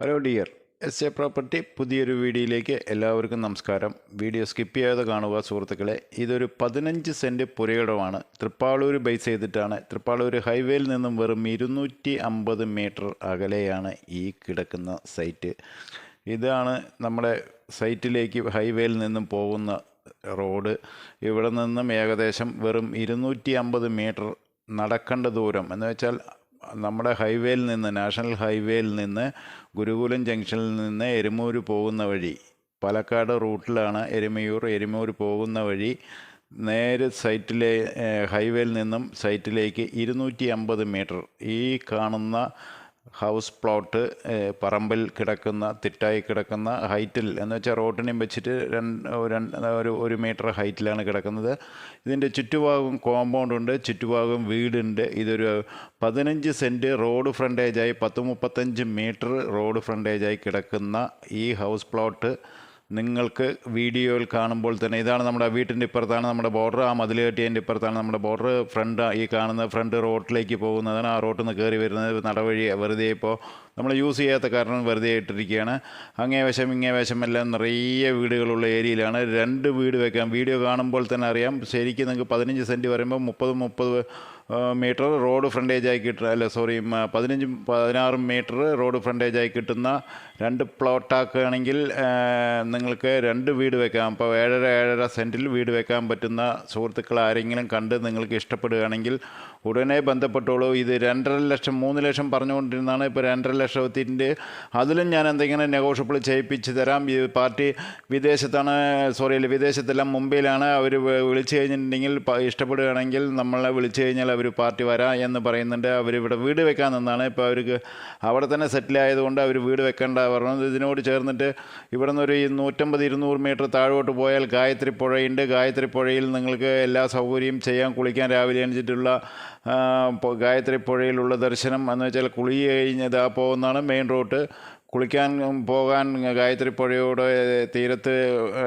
Hello dear S A property പുതിയൊരു വീഡിയോയിലേക്ക് എല്ലാവർക്കും നമസ്കാരം. വീഡിയോ സ്കിപ്പ് ചെയ്യാതെ കാണുക സുഹൃത്തുക്കളെ. ഇതൊരു പതിനഞ്ച് സെന്റ് പുരയിടമാണ്. തൃപ്പാളൂർ ബേസ് ചെയ്തിട്ടാണ്. തൃപ്പാളൂർ ഹൈവേയിൽ നിന്നും വെറും ഇരുന്നൂറ്റി അമ്പത് മീറ്റർ അകലെയാണ് ഈ കിടക്കുന്ന സൈറ്റ്. ഇതാണ് നമ്മുടെ സൈറ്റിലേക്ക് ഹൈവേയിൽ നിന്നും പോകുന്ന റോഡ്. ഇവിടെ നിന്നും ഏകദേശം വെറും ഇരുന്നൂറ്റി അമ്പത് മീറ്റർ നടക്കേണ്ട ദൂരം. എന്ന് വെച്ചാൽ നമ്മുടെ ഹൈവേയിൽ നിന്ന് നാഷണൽ ഹൈവേയിൽ നിന്ന് ഗുരുകുലം ജംഗ്ഷനിൽ നിന്ന് എരുമൂർ പോകുന്ന വഴി പാലക്കാട് റൂട്ടിലാണ് എരുമയൂർ എരുമൂർ പോകുന്ന വഴി നേരെ സൈറ്റിലെ ഹൈവേയിൽ നിന്നും സൈറ്റിലേക്ക് ഇരുന്നൂറ്റി അമ്പത് മീറ്റർ ഈ കാണുന്ന ഹൗസ് പ്ലോട്ട് പറമ്പിൽ കിടക്കുന്ന തിട്ടായി കിടക്കുന്ന ഹൈറ്റിൽ എന്ന് വെച്ചാൽ റോട്ടിനെയും വെച്ചിട്ട് രണ്ട് ഒരു ഒരു മീറ്റർ ഹൈറ്റിലാണ് കിടക്കുന്നത്. ഇതിന്റെ ചുറ്റുഭാഗം കോമ്പൗണ്ട് ഉണ്ട് ചുറ്റുഭാഗം വീടുണ്ട്. ഇതൊരു പതിനഞ്ച് സെന്റ് റോഡ് ഫ്രണ്ടേജായി പത്ത് മുപ്പത്തഞ്ച് മീറ്റർ റോഡ് ഫ്രണ്ടേജായി കിടക്കുന്ന ഈ ഹൗസ് പ്ലോട്ട് നിങ്ങൾക്ക് വീഡിയോയിൽ കാണുമ്പോൾ തന്നെ ഇതാണ് നമ്മുടെ വീട്ടിന്റെ ഇപ്പുറത്താണ് നമ്മുടെ ബോർഡർ ആ മതിൽ കെട്ടിയതിന്റെ ഇപ്പുറത്താണ് നമ്മുടെ ബോർഡർ ഫ്രണ്ട് ഈ കാണുന്ന ഫ്രണ്ട് റോഡിലേക്ക് പോകുന്നതാണ് ആ റോട്ടിൽ നിന്ന് കയറി വരുന്നത്. നടവഴി വെറുതെ ഇപ്പോൾ നമ്മൾ യൂസ് ചെയ്യാത്ത കാരണം വെറുതെ ഇട്ടിരിക്കുകയാണ്. അങ്ങേ വശം ഇങ്ങേ വശം എല്ലാം നിറയെ വീടുകളുള്ള ഏരിയയിലാണ്. രണ്ട് വീട് വെക്കാം. വീഡിയോ കാണുമ്പോൾ തന്നെ അറിയാം. ശരിക്കും നിങ്ങൾക്ക് പതിനഞ്ച് സെന്റ് പറയുമ്പോൾ മുപ്പത് മുപ്പത് മീറ്റർ റോഡ് ഫ്രണ്ടേജായി കിട്ടുക അല്ല സോറി പതിനഞ്ച് പതിനാറ് മീറ്റർ റോഡ് ഫ്രണ്ടേജായി കിട്ടുന്ന രണ്ട് പ്ലോട്ടാക്കുകയാണെങ്കിൽ നിങ്ങൾക്ക് രണ്ട് വീട് വെക്കാം. അപ്പോൾ ഏഴര ഏഴര സെന്റിൽ വീട് വെക്കാൻ പറ്റുന്ന സുഹൃത്തുക്കൾ ആരെങ്കിലും കണ്ട് നിങ്ങൾക്ക് ഇഷ്ടപ്പെടുകയാണെങ്കിൽ ഉടനെ ബന്ധപ്പെട്ടോളൂ. ഇത് രണ്ടര ലക്ഷം മൂന്ന് ലക്ഷം പറഞ്ഞുകൊണ്ടിരുന്നതാണ്. ഇപ്പോൾ രണ്ടര ലക്ഷത്തിന്റെ അതിലും ഞാൻ എന്തെങ്കിലും നെഗോഷ്യബിൾ ചെയ്യിപ്പിച്ച് തരാം. ഈ പാർട്ടി വിദേശത്താണ് സോറി അല്ല വിദേശത്തെല്ലാം മുംബൈയിലാണ്. അവർ വിളിച്ചു കഴിഞ്ഞിട്ടുണ്ടെങ്കിൽ ഇഷ്ടപ്പെടുകയാണെങ്കിൽ നമ്മളെ വിളിച്ചു കഴിഞ്ഞാൽ അവർ പാർട്ടി വരാം എന്ന് പറയുന്നുണ്ട്. അവരിവിടെ വീട് വെക്കാൻ നിന്നാണ്. ഇപ്പോൾ അവർക്ക് അവിടെ തന്നെ സെറ്റിൽ ആയതുകൊണ്ട് അവർ വീട് വെക്കേണ്ട പറഞ്ഞത്. ഇതിനോട് ചേർന്നിട്ട് ഇവിടെ നിന്ന് ഒരു നൂറ്റമ്പത് ഇരുന്നൂറ് മീറ്റർ താഴോട്ട് പോയാൽ ഗായത്രി പുഴയുണ്ട്. ഗായത്രി പുഴയിൽ നിങ്ങൾക്ക് എല്ലാ സൗകര്യവും ചെയ്യാൻ കുളിക്കാൻ രാവിലെ എണിച്ചിട്ടുള്ള ഗായത്രി പുഴയിലുള്ള ദർശനം എന്ന് വെച്ചാൽ കുളി കഴിഞ്ഞ് ഇതാ പോകുന്നതാണ് മെയിൻ റോഡ് കുളിക്കാൻ പോകാൻ ഗായത്രി പുഴയുടെ തീരത്ത്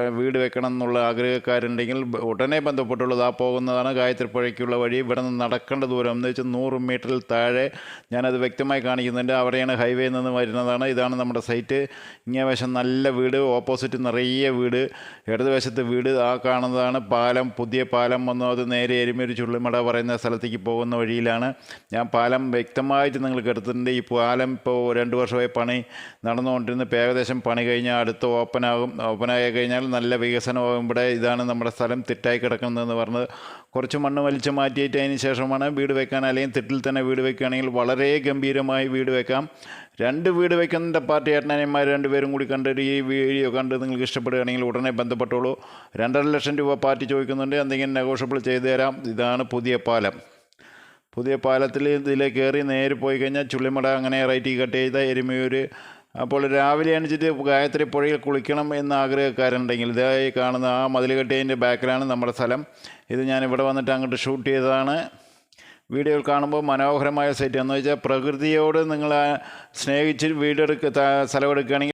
വീട് വെക്കണം എന്നുള്ള ആഗ്രഹക്കാരുണ്ടെങ്കിൽ ഉടനെ ബന്ധപ്പെട്ടുള്ളത് ആ പോകുന്നതാണ് ഗായത്രി പുഴയ്ക്കുള്ള വഴി. ഇവിടെ നിന്ന് നടക്കേണ്ട ദൂരം എന്ന് വെച്ചാൽ നൂറ് മീറ്ററിൽ താഴെ ഞാനത് വ്യക്തമായി കാണിക്കുന്നുണ്ട്. അവിടെയാണ് ഹൈവേയിൽ നിന്ന് വരുന്നതാണ്. ഇതാണ് നമ്മുടെ സൈറ്റ്. ഇങ്ങേ വശം നല്ല വീട് ഓപ്പോസിറ്റ് നിറയെ വീട്. ഇടതുവശത്ത് വീട് ആ കാണുന്നതാണ് പാലം. പുതിയ പാലം വന്നു. അത് നേരെ എരുമേരി ചുള്ളിമട പറയുന്ന സ്ഥലത്തേക്ക് പോകുന്ന വഴിയിലാണ്. ഞാൻ പാലം വ്യക്തമായിട്ട് നിങ്ങൾക്ക് എടുത്തിട്ടുണ്ട്. ഈ പാലം ഇപ്പോൾ രണ്ട് വർഷമായി പണി നടന്നുകൊണ്ടിരുന്നു ഇപ്പോൾ ഏകദേശം പണി കഴിഞ്ഞാൽ അടുത്ത് ഓപ്പനാകും ഓപ്പനായി കഴിഞ്ഞാൽ നല്ല വികസനമാകും. ഇവിടെ ഇതാണ് നമ്മുടെ സ്ഥലം. തിട്ടായി കിടക്കുന്നതെന്ന് പറഞ്ഞത് കുറച്ച് മണ്ണ് വലിച്ചു മാറ്റിയിട്ട് അതിന് ശേഷമാണ് വീട് വെക്കാൻ അല്ലെങ്കിൽ തിട്ടിൽ തന്നെ വീട് വെക്കുകയാണെങ്കിൽ വളരെ ഗംഭീരമായി വീട് വെക്കാം. രണ്ട് വീട് വെക്കുന്ന പാർട്ടി ഏട്ടനന്മാർ രണ്ടുപേരും കൂടി കണ്ടിട്ട് ഈ വീഡിയോ കണ്ട് നിങ്ങൾക്ക് ഇഷ്ടപ്പെടുകയാണെങ്കിൽ ഉടനെ ബന്ധപ്പെട്ടോളൂ. രണ്ടര ലക്ഷം രൂപ പാർട്ടി ചോദിക്കുന്നുണ്ട്. എന്തെങ്കിലും നെഗോഷ്യബിൾ ചെയ്തു തരാം. ഇതാണ് പുതിയ പാലം. പുതിയ പാലത്തിൽ ഇതിലേക്ക് കയറി നേരെ പോയി കഴിഞ്ഞാൽ ചുള്ളിമട അങ്ങനെ റൈറ്റ് കട്ട് ചെയ്ത എരുമയൂർ അപ്പോൾ രാവിലെ എണീച്ചിട്ട് ഗായത്രി പുഴയിൽ കുളിക്കണം എന്ന ആഗ്രഹക്കാരുണ്ടെങ്കിൽ ഇതായി കാണുന്ന ആ മതിലുകെട്ടിയതിന്റെ ബാക്കിലാണ് നമ്മുടെ സ്ഥലം. ഇത് ഞാൻ ഇവിടെ വന്നിട്ട് അങ്ങോട്ട് ഷൂട്ട് ചെയ്തതാണ്. വീഡിയോയിൽ കാണുമ്പോൾ മനോഹരമായ സെറ്റ് എന്ന് വെച്ചാൽ പ്രകൃതിയോട് നിങ്ങൾ സ്നേഹിച്ച് വീടെടുക്ക സ്ഥലം എടുക്കുകയാണെങ്കിൽ